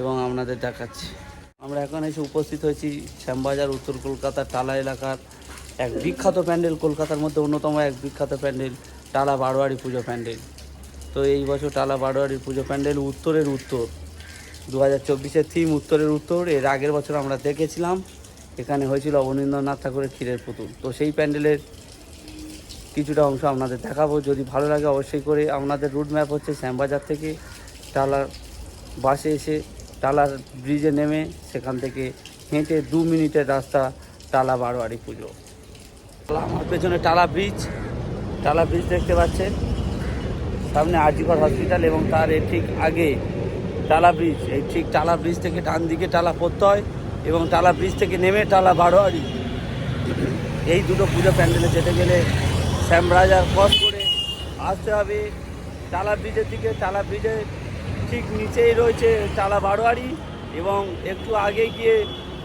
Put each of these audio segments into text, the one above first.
এবং আপনাদের দেখাচ্ছি। আমরা এখন এসে উপস্থিত হয়েছি শ্যামবাজার, উত্তর কলকাতার টালা এলাকার এক বিখ্যাত প্যান্ডেল। কলকাতার মধ্যে অন্যতম এক বিখ্যাত প্যান্ডেল, টালা বারোয়ারি পুজো প্যান্ডেল। তো এই বছর টালা বারোয়ারির পুজো প্যান্ডেল উত্তরের উত্তর। দু হাজার চব্বিশের থিম উত্তরের উত্তর। এর আগের বছর আমরা দেখেছিলাম। এখানে হয়েছিল অবনীন্দ্রনাথ ঠাকুরের ক্ষীরের পুতুল। তো সেই প্যান্ডেলের কিছুটা অংশ আপনাদের দেখাবো। যদি ভালো লাগে অবশ্যই করে। আপনাদের রুট ম্যাপ হচ্ছে শ্যামবাজার থেকে টালার বাসে এসে টালার ব্রিজে নেমে সেখান থেকে হেঁটে দু মিনিটের রাস্তা টালা বারোয়ারি পুজো। আমার পেছনে টালা ব্রিজ। টালা ব্রিজ দেখতে পাচ্ছেন। সামনে আজিগড় হসপিটাল এবং তার এর ঠিক আগে টালা ব্রিজ। এই ঠিক টালা ব্রিজ থেকে ডান দিকে টালা পড়তে হয় এবং টালা ব্রিজ থেকে নেমে টালা বারোয়ারি। এই দুটো পুজো প্যান্ডেলে যেতে গেলে শ্যামরাজার ক্রস করে আসতে হবে। টালা ব্রিজের দিকে টালা ব্রিজের ঠিক নিচেই রয়েছে টালা বারোয়ারি এবং একটু আগে গিয়ে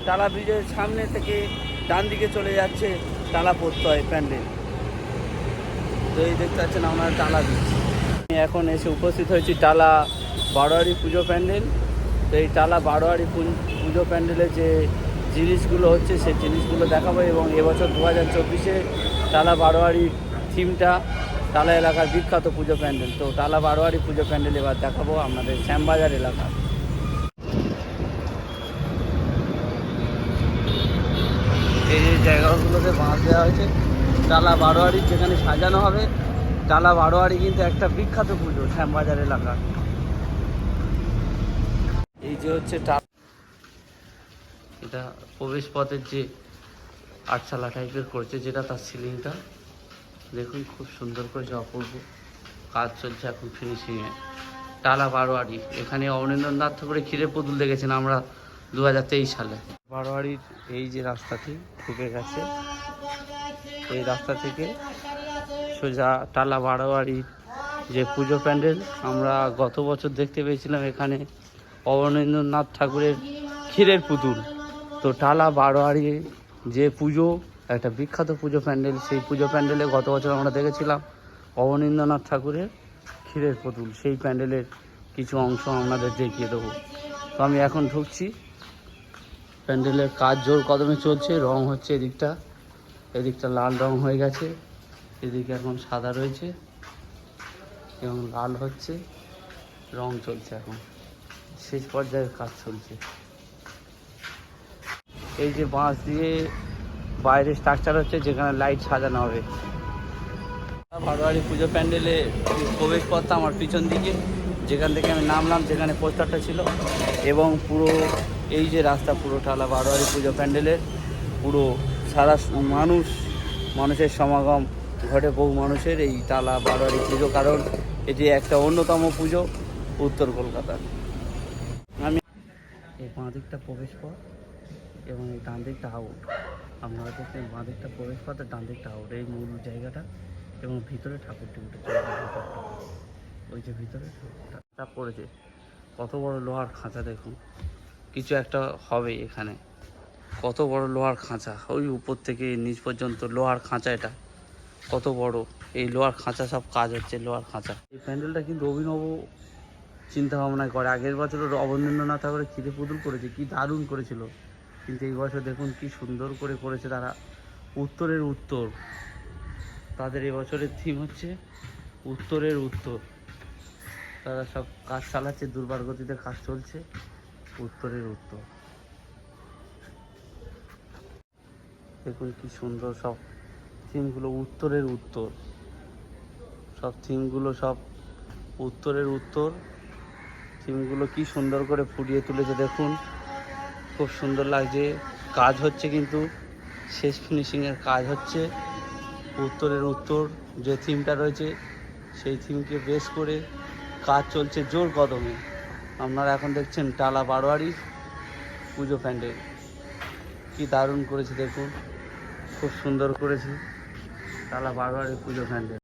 টালা ব্রিজের সামনে থেকে ডান দিকে চলে যাচ্ছে টালা প্রত্যয় প্যান্ডেল। তো এই দেখতে পাচ্ছেন আমরা টালা ব্রিজ। এখন এসে উপস্থিত হয়েছি টালা বারোয়ারি পুজো প্যান্ডেল। তো এই টালা বারোয়ারি পুজো প্যান্ডেলে যে জিনিসগুলো হচ্ছে সেই জিনিসগুলো দেখাবো এবং এবছর দু হাজার চব্বিশে টালা বারোয়ারি থিমটা টালা এলাকার বিখ্যাত পুজো প্যান্ডেল। তো টালা বারোয়ারি পুজো প্যান্ডেল এবার দেখাবো আপনাদের শ্যামবাজার এলাকা। এই যে জায়গাগুলোতে বাঁধ দেওয়া হয়েছে টালা বারোয়ারি যেখানে সাজানো হবে টালা বারোয়ারি কিন্তু একটা বিখ্যাত পুজো শ্যামবাজার এলাকা এই যে হচ্ছে এটা প্রবেশ পথের যে আটচালা টাইপের করছে, যেটা তার সিলিংটা দেখুন, খুব সুন্দর করেছে অপূর্ব কাজ চলছে এখন ফিনিশিংয়ে টালা বারোয়ারি, এখানে অবনীন্দ্রনাথ ঠাকুরের ক্ষীরে পুতুল দেখেছেন আমরা দু হাজার তেইশ সালে। বারোয়ারির এই যে রাস্তাটি ঢুকে গেছে, এই রাস্তা থেকে সোজা টালা বারোয়ারির যে পুজো প্যান্ডেল, আমরা গত বছর দেখতে পেয়েছিলাম এখানে অবনীন্দ্রনাথ ঠাকুরের ক্ষীরের পুতুল। তো টালা বারোয়ারি যে পুজো একটা বিখ্যাত পুজো প্যান্ডেল। সেই পুজো প্যান্ডেলে গত বছর আমরা দেখেছিলাম অবনীন্দ্রনাথ ঠাকুরের ক্ষীরের পুতুল। সেই প্যান্ডেলের কিছু অংশ আপনাদের দেখিয়ে দেবো। তো আমি এখন ঢুকছি। প্যান্ডেলের কাজ জোর কদমে চলছে। রং হচ্ছে এদিকটা। এদিকটা লাল রং হয়ে গেছে। এদিকে এখন সাদা রয়েছে এবং লাল হচ্ছে। রং চলছে এখন। শেষ পর্যায়ে কাজ চলছে। এই যে বাঁশ দিয়ে বাইরে স্ট্রাকচার হচ্ছে যেখানে লাইট সাজানো হবে। বারোয়ারি পুজো প্যান্ডেলে প্রবেশ পথটা আমার পিছন দিকে। যেখান থেকে আমি নামলাম যেখানে পোস্টারটা ছিল। এবং পুরো এই যে রাস্তা পুরো টালা বারোয়ারি পুজো প্যান্ডেলের পুরো সারা মানুষ মানুষের সমাগম ঘটে বহু মানুষের এই টালা বারোয়ারি পুজো। কারণ এটি একটা অন্যতম পুজো উত্তর কলকাতার। আমি এই বাঁ দিকটা প্রবেশ পথ এবং এই ডান দিকটা আউট আপনারা দেখছেন বাঁ দিকটা প্রবেশ পথ, ডান দিকটা আউট এই মূল জায়গাটা এবং ভিতরে ঠাকুরটি উঠেছে ওই যে ভিতরে ঠাকুরটা। পড়েছে। কত বড় লোহার খাঁচা দেখুন। কিছু একটা হবে এখানে। কত বড় লোহার খাঁচা। ওই উপর থেকে নিচ পর্যন্ত লোহার খাঁচা এটা। কত বড়। এই লোহার খাঁচা সব কাজ হচ্ছে, লোহার খাঁচা। এই প্যান্ডেলটা কিন্তু অভিনব চিন্তা ভাবনা করে। আগের বছর অবনীন্দ্রনাথ ঠাকুরের খিদে পুতুল করেছে, কি দারুণ করেছিল। কিন্তু এই বছর দেখুন কি সুন্দর করে করেছে তারা। উত্তরের উত্তর। তাদের এবছরের থিম হচ্ছে উত্তরের উত্তর। তারা সব কাজ চালাচ্ছে দুর্বার গতিতে কাজ চলছে। উত্তরের উত্তর। দেখুন কি সুন্দর সব থিমগুলো উত্তরের উত্তর। সব থিমগুলো সব উত্তরের উত্তর। থিমগুলো কি সুন্দর করে ফুটিয়ে তুলেছে, দেখুন। খুব সুন্দর লাগছে। কাজ হচ্ছে কিন্তু, শেষ ফিনিশিংয়ের কাজ হচ্ছে। উত্তরের উত্তর, যে থিমটা রয়েছে, সেই থিমকে বেস করে কাজ চলছে জোর কদমে। আপনারা এখন দেখছেন টালা বারোয়ারি পুজো প্যান্ডেল। কি দারুণ করেছে দেখুন, খুব সুন্দর করেছে টালা বারোয়ারি পুজো প্যান্ডেল।